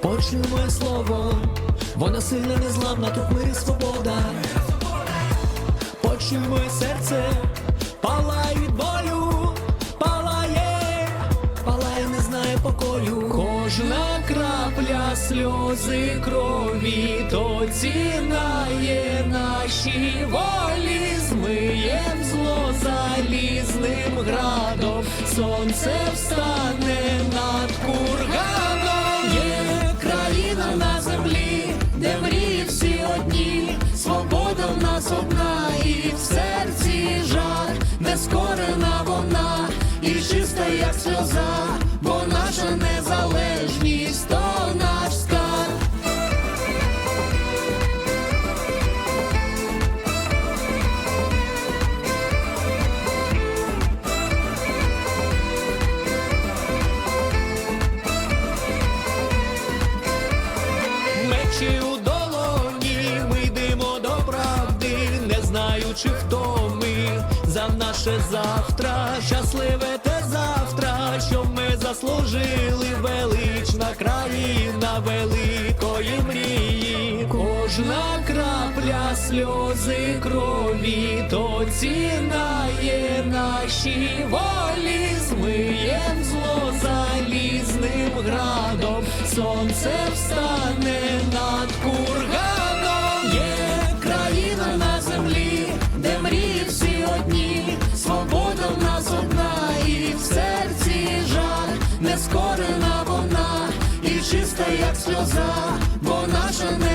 почуй моє слово, вона сильна, незламна, тут мир і свобода. Почуй моє серце, палай від болю, палає, палає, не знає покою. Кожна крапля сльози крові, то ціна є наші волі, змиєм зло залізним градом, сонце встане над курганом. Як сльоза, бо наша незалежність то наш скарб. Мечі у долоні, ми йдемо до правди, не знаючи, хто ми за наше завтра, щасливе заслужили, велична країна великої мрії, кожна крапля сльози крові, то ціна наші волі, змиєм зло залізним градом, сонце встане над курганом. як сльоза, бо наша